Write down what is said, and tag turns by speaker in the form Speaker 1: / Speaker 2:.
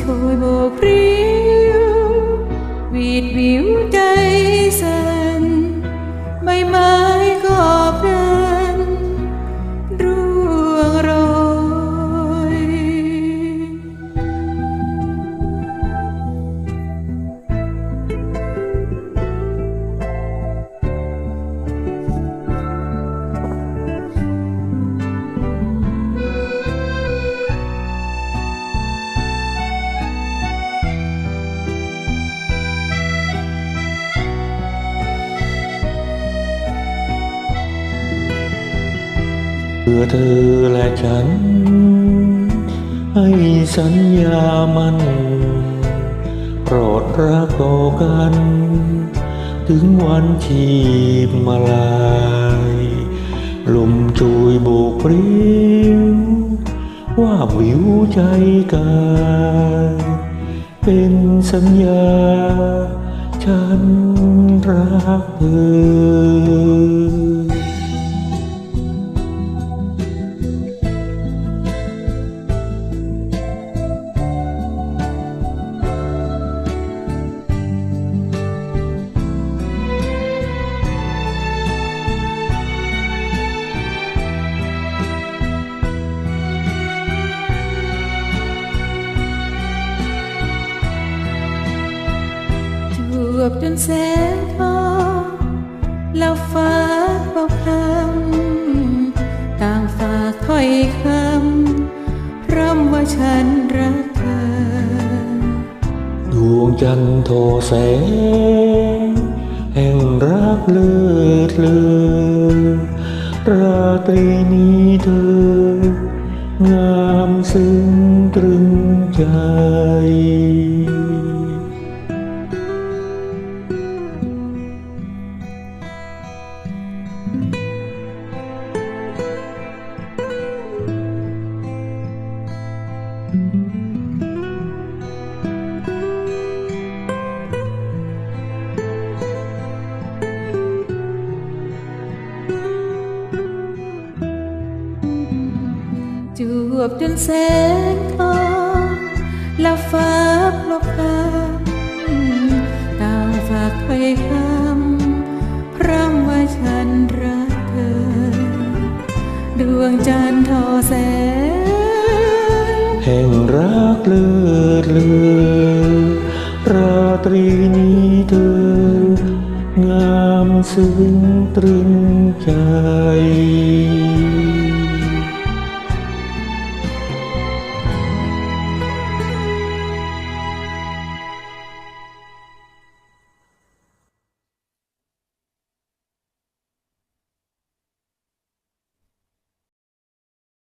Speaker 1: чуй Бог прийде. พื่
Speaker 2: อเธอและฉัน ให้สัญญามันโปรดรักต่อกัน ถึงวันชีพมาลายลมช่วยโบกปริ้วว่าวิวใจกายเป็นสัญญา ฉันรักเธอ
Speaker 1: วบจนแสงทองแล้วฟ้าเบาคำต่างฝากถ้อยคำพร่ำว่าฉันรักเธอ
Speaker 2: ดวงจันทร์โทแสง แห่งรักเลิศเลอราตรีนี้เธองามซึ้งตรึงใจ
Speaker 1: จวบจนแสงทองแล้วฟ้าพลบคำต่างฝากถ้อยคำพร่ำว่าฉันรักเธอ ดวงจันทร์ทอแสง
Speaker 2: แห่งรักเลือดเลือราตรีนี้เธองามซึ้งตรึงใจ